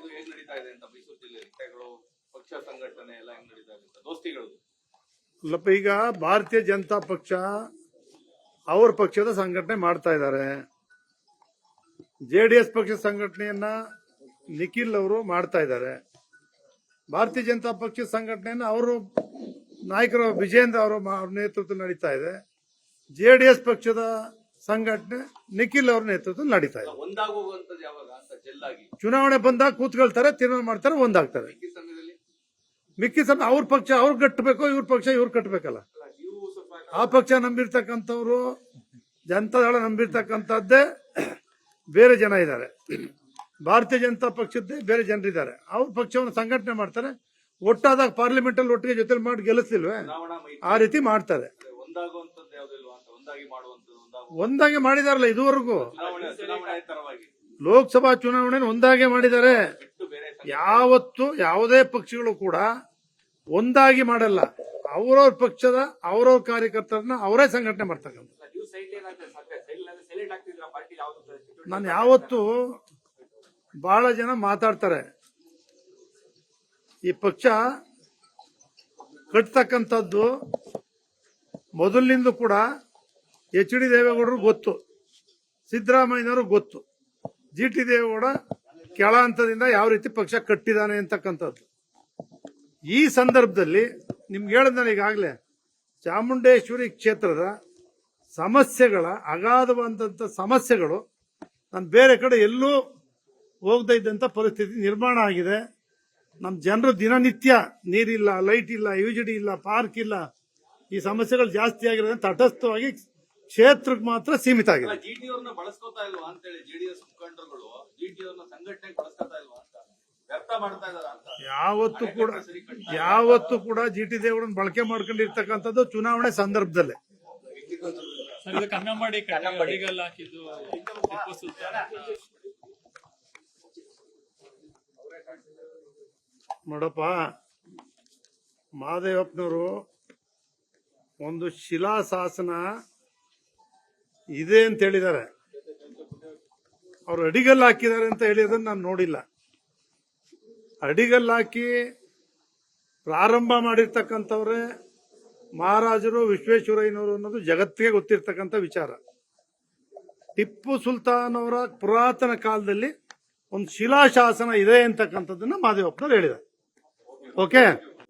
ಇದು ಹೇಗ್ ನಡೀತಾ ಇದೆ ಅಂತ ಮೈಸೂರು ಜಿಲ್ಲೆ ಪಕ್ಷ ಸಂಘಟನೆ ಎಲ್ಲ ಹೆಂಗ್ ನಡೀತಾ ಇದೆ ಅಂತ ದೋಸ್ತಿಗಳು ಲಪ್ಪ, ಈಗ ಭಾರತೀಯ ಜನತಾ ಪಕ್ಷ ಅವ್ರ ಪಕ್ಷದ ಸಂಘಟನೆ ಮಾಡ್ತಾ ಇದ್ದಾರೆ. ಜೆ ಡಿ ಎಸ್ ಪಕ್ಷದ ಸಂಘಟನೆಯನ್ನ ನಿಖಿಲ್ ಅವರು ಮಾಡ್ತಾ ಇದ್ದಾರೆ. ಭಾರತೀಯ ಜನತಾ ಪಕ್ಷದ ಸಂಘಟನೆಯನ್ನ ಅವರು ನಾಯಕರು ವಿಜೇಂದ್ರ ಅವರ ನೇತೃತ್ವ ನಡೀತಾ ಇದೆ. ಜೆ ಡಿ ಎಸ್ ಪಕ್ಷದ ಸಂಘಟನೆ ನಿಖಿಲ್ ಅವ್ರ ನೇತೃತ್ವ ನಡೀತಾ ಇದೆ. ಒಂದಾಗುವಂತದ್ದು ಯಾವಾಗ ಅಂತ ಜೆಲ್ಲಾಗಿ? ಚುನಾವಣೆ ಬಂದಾಗ ಕೂತ್ಕೊಳ್ತಾರೆ ತೀರ್ಮಾನ ಮಾಡ್ತಾರೆ ಒಂದಾಗ್ತಾರೆ ಈ ಸಮಯದಲ್ಲಿ ಮಿಕ್ಕಿ ಸಲ ಅವ್ರ ಪಕ್ಷ ಅವ್ರು ಕಟ್ಟಬೇಕು ಇವ್ರ ಪಕ್ಷ ಇವ್ರು ಕಟ್ಟಬೇಕಲ್ಲ ನೀವು ಸ್ವಲ್ಪ ಆ ಪಕ್ಷ ನಂಬಿರ್ತಕ್ಕಂಥವ್ರು ಜನತಾದಳ ನಂಬಿರ್ತಕ್ಕಂಥದ್ದೇ ಬೇರೆ ಜನ ಇದ್ದಾರೆ. ಭಾರತೀಯ ಜನತಾ ಪಕ್ಷದ್ದೇ ಬೇರೆ ಜನರಿದ್ದಾರೆ. ಅವ್ರ ಪಕ್ಷವನ್ನು ಸಂಘಟನೆ ಮಾಡ್ತಾರೆ. ಒಟ್ಟಾದಾಗ ಪಾರ್ಲಿಮೆಂಟ್ ಅಲ್ಲಿ ಒಟ್ಟಿಗೆ ಜೊತೆ ಮಾಡಿ ಚುನಾವಣಾ ಮೈತ್ರಿ. ಆ ರೀತಿ ಮಾಡ್ತಾರೆ. ಒಂದಾಗಿ ಮಾಡಿದಾರಲ್ಲ ಇದುವರೆಗೂ? ಲೋಕಸಭಾ ಚುನಾವಣೆ ಒಂದಾಗೆ ಮಾಡಿದ್ದಾರೆ. ಯಾವತ್ತು ಯಾವುದೇ ಪಕ್ಷಗಳು ಕೂಡ ಒಂದಾಗಿ ಮಾಡಲ್ಲ. ಅವ್ರವ್ರ ಪಕ್ಷದ ಅವ್ರವ್ರ ಕಾರ್ಯಕರ್ತರನ್ನ ಅವರೇ ಸಂಘಟನೆ ಮಾಡ್ತಕ್ಕಂಥ ನಾನು ಯಾವತ್ತು ಬಹಳ ಜನ ಮಾತಾಡ್ತಾರೆ. ಈ ಪಕ್ಷ ಕಟ್ತಕ್ಕಂಥದ್ದು ಮೊದಲಿನಿಂದ ಕೂಡ ಎಚ್ ಡಿ ದೇವೇಗೌಡರು ಗೊತ್ತು. ಸಿದ್ದರಾಮಯ್ಯನವರು ಗೊತ್ತು. ಜಿ ಟಿ ದೇವೇಗೌಡ ಕೆಳ ಹಂತದಿಂದ ಯಾವ ರೀತಿ ಪಕ್ಷ ಕಟ್ಟಿದಾನೆ ಅಂತಕ್ಕಂಥದ್ದು. ಈ ಸಂದರ್ಭದಲ್ಲಿ ನಿಮ್ಗೆ ಹೇಳಿದ್ನಲ್ಲ ಈಗಾಗಲೇ, ಚಾಮುಂಡೇಶ್ವರಿ ಕ್ಷೇತ್ರದ ಸಮಸ್ಯೆಗಳ, ಅಗಾಧವಾದಂಥ ಸಮಸ್ಯೆಗಳು ನಾನು ಬೇರೆ ಕಡೆ ಎಲ್ಲೂ ಹೋಗದೇ ಇದ್ದಂಥ ಪರಿಸ್ಥಿತಿ ನಿರ್ಮಾಣ ಆಗಿದೆ. ನಮ್ಮ ಜನರು ದಿನನಿತ್ಯ ನೀರಿಲ್ಲ, ಲೈಟ್ ಇಲ್ಲ, ಯುಜಿಡಿ ಇಲ್ಲ, ಪಾರ್ಕ್ ಇಲ್ಲ. ಈ ಸಮಸ್ಯೆಗಳು ಜಾಸ್ತಿ ಆಗಿರೋದ್ರಿಂದ ತಟಸ್ಥವಾಗಿ ಕ್ಷೇತ್ರಕ್ಕೆ ಮಾತ್ರ ಸೀಮಿತ ಆಗಿದೆ ಬಳಸ್ಕೊತಾ ಇಲ್ವಾ ಅಂತೇಳಿ ಜೆಡಿಎಸ್ ಮುಖಂಡರುಗಳು ಇಲ್ವಾ ಅಂತ? ಯಾವತ್ತು ಕೂಡ ಯಾವತ್ತು ಕೂಡ ಜಿ ಟಿ ದೇವರನ್ನ ಬಳಕೆ ಮಾಡ್ಕೊಂಡಿರ್ತಕ್ಕಂಥದ್ದು ಚುನಾವಣೆ ಸಂದರ್ಭದಲ್ಲೇ. ನೋಡಪ್ಪ ಮಹಾದೇವಪ್ಪನವರು ಒಂದು ಶಿಲಾಶಾಸನ ಇದೆ ಅಂತ ಹೇಳಿದ್ದಾರೆ. ಅವರು ಅಡಿಗಲ್ಲು ಹಾಕಿದ್ದಾರೆ ಅಂತ ಹೇಳಿದನ್ನು ನಾನು ನೋಡಿಲ್ಲ. ಅಡಿಗಲ್ಲು ಹಾಕಿ ಪ್ರಾರಂಭ ಮಾಡಿರ್ತಕ್ಕಂಥವ್ರೆ ಮಹಾರಾಜರು, ವಿಶ್ವೇಶ್ವರಯ್ಯನವರು ಅನ್ನೋದು ಜಗತ್ತಿಗೆ ಗೊತ್ತಿರ್ತಕ್ಕಂಥ ವಿಚಾರ. ಟಿಪ್ಪು ಸುಲ್ತಾನ್ ಅವರ ಪುರಾತನ ಕಾಲದಲ್ಲಿ ಒಂದು ಶಿಲಾಶಾಸನ ಇದೆ ಅಂತಕ್ಕಂಥದ್ದನ್ನ ಮಾದೇವಪ್ಪನವ್ರು ಹೇಳಿದ್ದಾರೆ. ಓಕೆ?